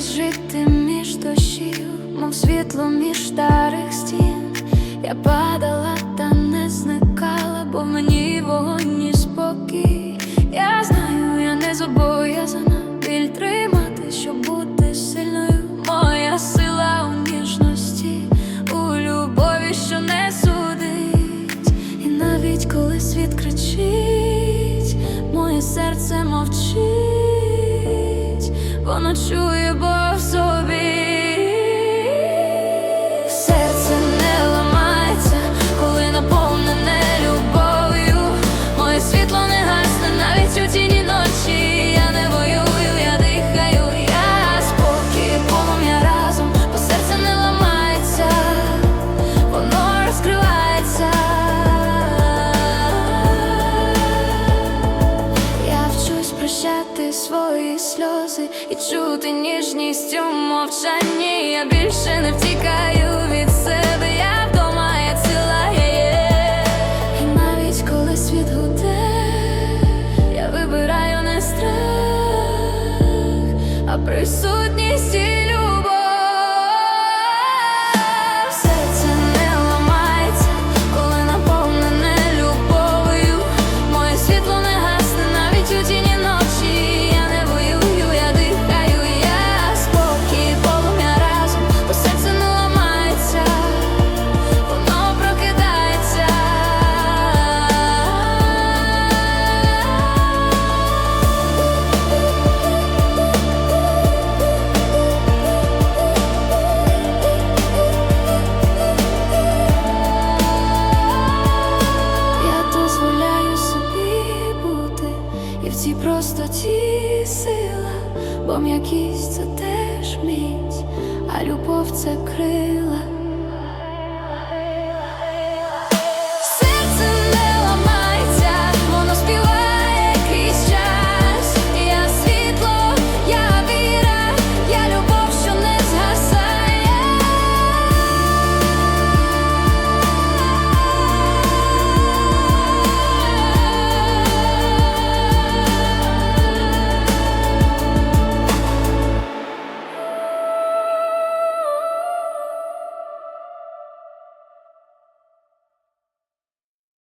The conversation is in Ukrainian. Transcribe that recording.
десь жити між дощів, мов світло між старих стін. Я падала та не зникала, бо мені вогонь і спокій. Я знаю, я не зобов'язана біль тримати, щоб бути сильною. Моя сила у ніжності, у любові, що не судить. І навіть коли світ кричить, моє серце мовчить, воно чує Бог вчусь свої сльози і чути ніжність у мовчанні. Я більше не втікаю від себе. Я вдома, я ціла я є. І навіть коли світ гуде, я вибираю не страх, а присутність і в цій простоті сила, бо м'якість це теж міць, а любов це крила.